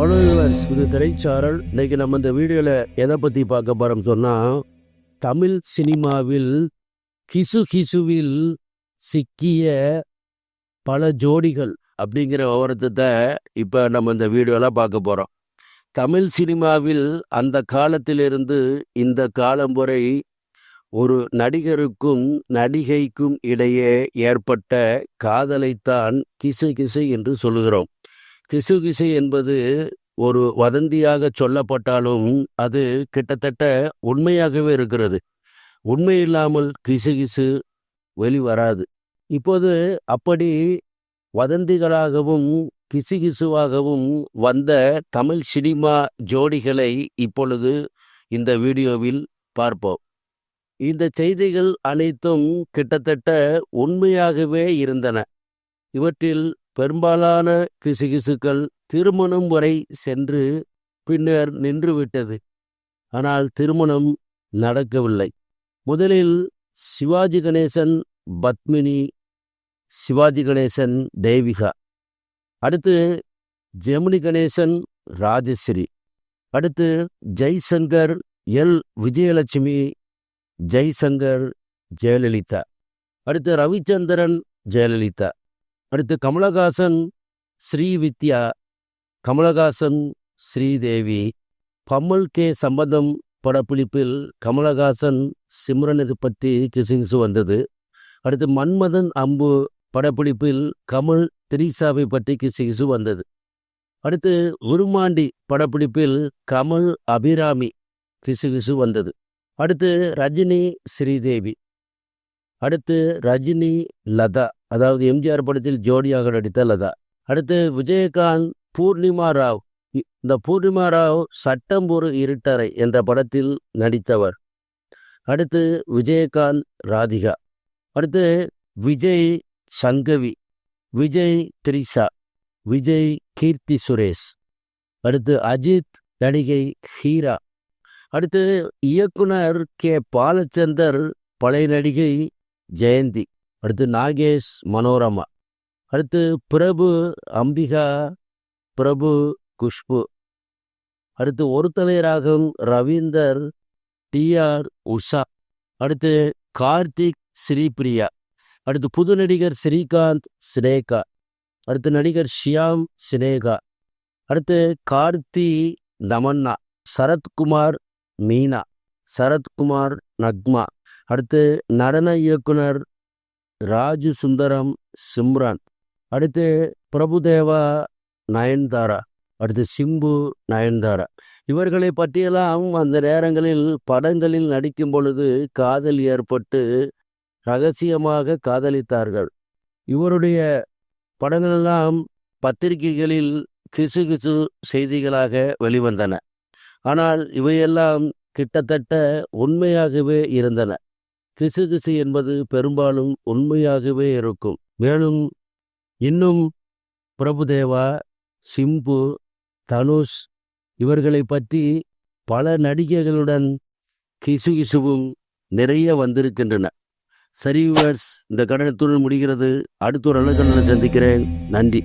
Viewers இது திரைச்சாரல். இன்னைக்கு நம்ம இந்த வீடியோவில் எதை பற்றி பார்க்க போகிறோம் சொன்னால் தமிழ் சினிமாவில் கிசு கிசுவில் சிக்கிய பல ஜோடிகள் அப்படிங்கிற விவரத்தை இப்போ நம்ம இந்த வீடியோலாம் பார்க்க போகிறோம் தமிழ் சினிமாவில் அந்த காலத்திலிருந்து இந்த காலம் வரை ஒரு நடிகருக்கும் நடிகைக்கும் இடையே ஏற்பட்ட காதலைத்தான் கிசு கிசு என்று சொல்லுகிறோம். கிசுகிசு என்பது ஒரு வதந்தியாக சொல்லப்பட்டாலும் அது கிட்டத்தட்ட உண்மையாகவே இருக்கிறது. உண்மை இல்லாமல் கிசுகிசு வெளிவராது. இப்போது அப்படி வதந்திகளாகவும் கிசுகிசுவாகவும் வந்த தமிழ் சினிமா ஜோடிகளை இப்பொழுது இந்த வீடியோவில் பார்ப்போம். இந்த செய்திகள் அனைத்தும் கிட்டத்தட்ட உண்மையாகவே இருந்தன. இவற்றில் பெரும்பாலான கிசுகிசுக்கள் திருமணம் வரை சென்று பின்னர் நின்றுவிட்டது. ஆனால் திருமணம் நடக்கவில்லை. முதலில் சிவாஜி கணேசன் பத்மினி சிவாஜி கணேசன் தேவிகா அடுத்து ஜெமினி கணேசன் ராஜஸ்ரீ. அடுத்து ஜெய்சங்கர் எல். விஜயலட்சுமி ஜெய்சங்கர் ஜெயலலிதா. அடுத்து ரவிச்சந்திரன் ஜெயலலிதா. அடுத்து கமலஹாசன் ஸ்ரீவித்யா. கமலஹாசன் ஸ்ரீதேவி. பம்மல் கே சம்பந்தம் படப்பிடிப்பில் கமலஹாசன் சிம்ரனுக்கு பற்றி கிசுகிசு வந்தது. அடுத்து மன்மதன் அம்பு படப்பிடிப்பில் கமல் திரிசாவை பற்றி கிசுகிசு வந்தது. அடுத்து உருமாண்டி படப்பிடிப்பில் கமல் அபிராமி கிசுகிசு வந்தது. அடுத்து ரஜினி ஸ்ரீதேவி. அடுத்து ரஜினி லதா. அதாவது எம்ஜிஆர் படத்தில் ஜோடியாக நடித்த லதா. அடுத்து விஜயகாந்த் பூர்ணிமா ராவ். இந்த பூர்ணிமா ராவ் சட்டம் ஒரு இருட்டறை என்ற படத்தில் நடித்தவர். அடுத்து விஜயகாந்த் ராதிகா. அடுத்து விஜய் சங்கவி. விஜய் த்ரிஷா. விஜய் கீர்த்தி சுரேஷ். அடுத்து அஜித் நடிகை ஹீரா. அடுத்து இயக்குனர் கே. பாலச்சந்தர் பழைய நடிகை ஜெயந்தி அடுத்து நாகேஷ் மனோரமா அடுத்து பிரபு அம்பிகா பிரபு குஷ்பு அடுத்து ஒரு ரவீந்தர் டிஆர் உஷா அடுத்து கார்த்திக் ஸ்ரீபிரியா அடுத்து புது நடிகர் ஸ்ரீகாந்த் சினேகா அடுத்து நடிகர் ஷியாம் சினேகா அடுத்து கார்த்தி தமன்னா சரத்குமார் மீனா சரத்குமார் நக்மா அடுத்து நடன இயக்குனர் ராஜு சுந்தரம் சிம்ரான். அடுத்து பிரபுதேவா நயன்தாரா. அடுத்து சிம்பு நயன்தாரா. இவர்களை பற்றியெல்லாம் அந்த நேரங்களில் படங்களில் நடிக்கும் பொழுது காதல் ஏற்பட்டு ரகசியமாக காதலித்தார்கள். இவருடைய படங்களெல்லாம் பத்திரிகைகளில் கிசு கிசு செய்திகளாக வெளிவந்தன. ஆனால் இவையெல்லாம் கிட்டத்தட்ட உண்மையாகவே இருந்தன. கிசுகிசு என்பது பெரும்பாலும் உண்மையாகவே இருக்கும். மேலும் இன்னும் பிரபுதேவா சிம்பு தனுஷ் இவர்களை பற்றி பல நடிகைகளுடன் கிசுகிசுவும் நிறைய வந்திருக்கின்றன. சரி விவர்ஸ் இந்த கடனத்துடன் முடிகிறது. அடுத்த ஒரு அழகனுடன் சந்திக்கிறேன். நன்றி.